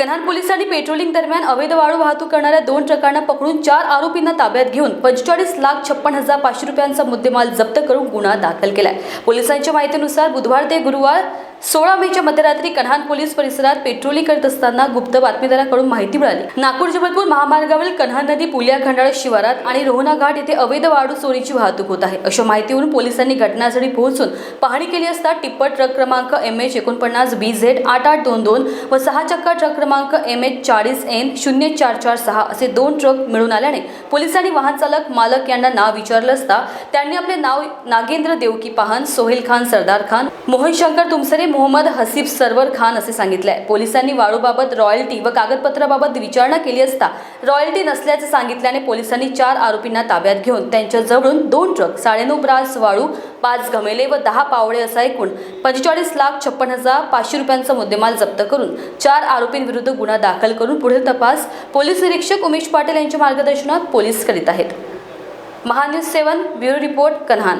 कन्हान पोलिसांनी पेट्रोलिंग दरम्यान अवैध वाळू वाहतूक करणाऱ्या दोन ट्रकांना पकडून चार आरोपींना ताब्यात घेऊन पंचेचाळीस लाख छप्पन हजार पाचशे रुपयांचा मुद्देमाल जप्त करून गुन्हा दाखल केलाय. पोलिसांच्या माहितीनुसार बुधवार ते गुरुवार सोळा मेच्या मध्यरात्री कन्हान पोलीस परिसरात पेट्रोलिंग करत असताना गुप्त बातमीदाराकडून माहिती मिळाली. नागपूर जबलपूर महामार्गावरील कन्हान नदी पुलिया खंडाळा शिवारात आणि रोहना घाट येथे अवैध वाळू चोरीची वाहतूक होत आहे. अशा माहितीवरून पोलिसांनी घटनास्थळी पोहोचून पाहणी केली असता टिप्पर ट्रक क्रमांक एम एच एकोणपन्नास बी झेड आठ आठ दोन दोन व सहा चक्का ट्रक क्रमांक एम एच चाळीस एन शून्य चार चार सहा असे दोन ट्रक मिळून आल्याने पोलिसांनी वाहन चालक मालक यांना नाव विचारलं असता त्यांनी आपले नाव नागेंद्र देवकी पाहन सोहेल खान सरदार खान मोहन शंकर तुमसरे मोहम्मद हसीब सरवर खान असे सांगितले आहे पोलिसांनी वाळूबाबत रॉयल्टी व कागदपत्राबाबत विचारणा केली असता रॉयल्टी नसल्याचे सांगितल्याने पोलिसांनी चार आरोपींना ताब्यात घेऊन त्यांच्या जवळून दोन ट्रक साडेनऊ ब्रास वाळू पाच घमेले व दहा पावळे असा एकूण पंचेचाळीस लाख छप्पन हजार पाचशे रुपयांचा मुद्देमाल जप्त करून चार आरोपींविरुद्ध गुन्हा दाखल करून पुढील तपास पोलीस निरीक्षक उमेश पाटील यांच्या मार्गदर्शनात पोलीस करीत आहेत. Mahanews seven bureau report Kanhan.